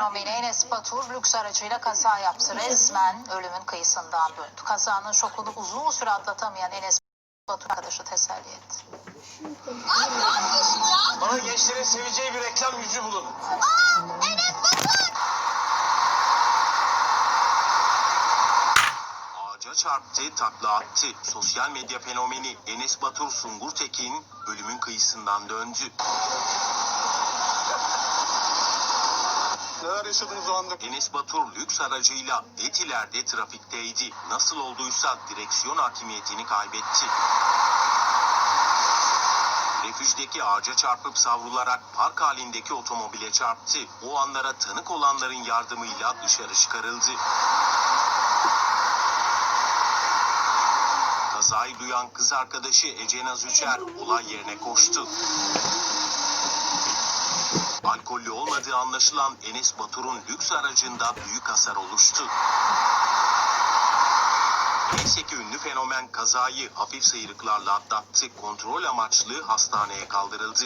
fenomeni Enes Batur lüks aracıyla kaza yaptı. Resmen ölümün kıyısından döndü. Kazanın şokunu uzun süre atlatamayan Enes Batur arkadaşı teselli etti. Bana gençlerin seveceği bir reklam yüzü bulun. Ağaca çarptı, takla attı. Sosyal medya fenomeni Enes Batur Sungur Tekin ölümün kıyısından döndü. Neler yaşadınız o anda? Enes Batur lüks aracıyla Etiler'de trafikteydi. Nasıl olduysa direksiyon hakimiyetini kaybetti. Refüjdeki ağaca çarpıp savrularak park halindeki otomobile çarptı. O anlara tanık olanların yardımıyla dışarı çıkarıldı. Kazayı duyan kız arkadaşı Ece Naz Üçer olay yerine koştu. Alkollü olmadığı anlaşılan Enes Batur'un lüks aracında büyük hasar oluştu. Neyse ki ünlü fenomen kazayı hafif sıyrıklarla atlattı. Kontrol amaçlı hastaneye kaldırıldı.